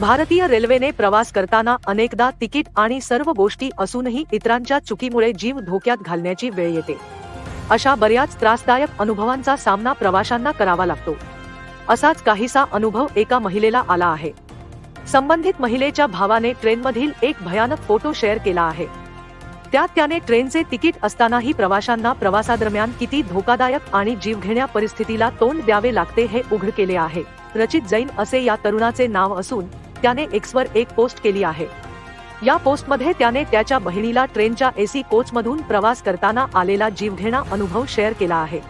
भारतीय रेल्वेने प्रवास करताना अनेकदा तिकीट आणि सर्व गोष्टी असूनही इतरांच्या चुकीमुळे जीव धोक्यात घालण्याची वेळ येते. अशा बऱ्याच त्रासदायक अनुभवांचा सामना प्रवाशांना करावा लागतो. असाच काहीसा अनुभव एका महिलेला आला आहे. संबंधित महिलेच्या भावाने ट्रेनमधील एक भयानक फोटो शेअर केला आहे. त्यात त्याने ट्रेनचे तिकीट असतानाही प्रवाशांना प्रवासादरम्यान किती धोकादायक आणि जीवघेण्या परिस्थितीला तोंड द्यावे लागते हे उघड केले आहे. रचित जैन असे या तरुणाचे नाव असून त्याने एक्सवर एक पोस्ट केली आहे. या पोस्टमध्ये त्याने त्याच्या बहिणीला ट्रेनच्या एसी कोचमधून प्रवास करताना आलेला जीवघेणा अनुभव शेअर केला आहे.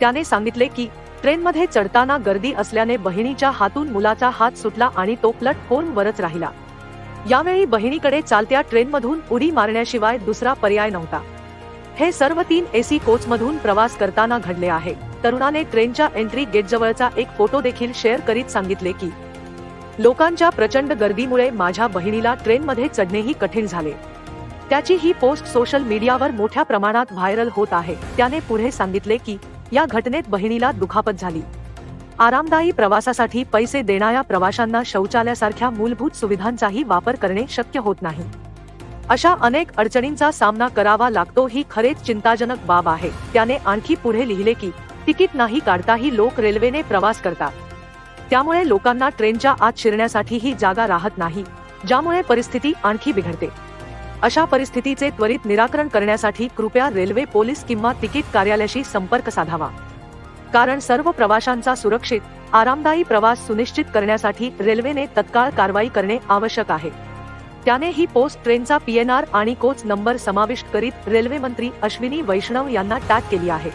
त्याने सांगितले की ट्रेनमध्ये चढताना गर्दी असल्याने बहिणीच्या हातून मुलाचा हात सुटला आणि तो प्लॅटफॉर्मवरच राहिला. यावेळी बहिणीकडे चालत्या ट्रेनमधून उडी मारण्याशिवाय दुसरा पर्याय नव्हता. हे सर्व तीन एसी कोचमधून प्रवास करताना घडले आहे. तरुणाने ट्रेनच्या एंट्री गेटजवळचा एक फोटो देखील शेअर करीत सांगितले की लोकांच्या प्रचंड गर्दीमुळे माझ्या बहिणीला ट्रेनमध्ये चढणेही कठीण झाले. त्याची ही पोस्ट सोशल मीडियावर मोठ्या प्रमाणात व्हायरल होत आहे. त्याने पुढे सांगितले की या घटनेत बहिणीला दुखापत झाली. आरामदायी प्रवासासाठी पैसे देणाऱ्या प्रवाशांना शौचालयासारख्या मूलभूत सुविधांचाही वापर करणे शक्य होत नाही. अशा अनेक अडचणींचा सामना करावा लागतो ही खरेच चिंताजनक बाब आहे. त्याने आणखी पुढे लिहिले की तिकीट नाही काढताही लोक रेल्वेने प्रवास करतात. त्यामुळे लोकांना ट्रेनच्या आत शिरण्यासाठीही जागा राहत नाही ज्यामुळे परिस्थिती आणखी बिघडते. अशा परिस्थितीचे त्वरित निराकरण करण्यासाठी कृपया रेल्वे पोलीस किंवा तिकीट कार्यालयाशी संपर्क साधावा. कारण सर्व प्रवाशांचा सुरक्षित आरामदायी प्रवास सुनिश्चित करण्यासाठी रेल्वेने तत्काळ कारवाई करणे आवश्यक आहे. त्याने ही पोस्ट ट्रेनचा पीएनआर आणि कोच नंबर समाविष्ट करीत रेल्वे मंत्री अश्विनी वैष्णव यांना टॅग केली आहे.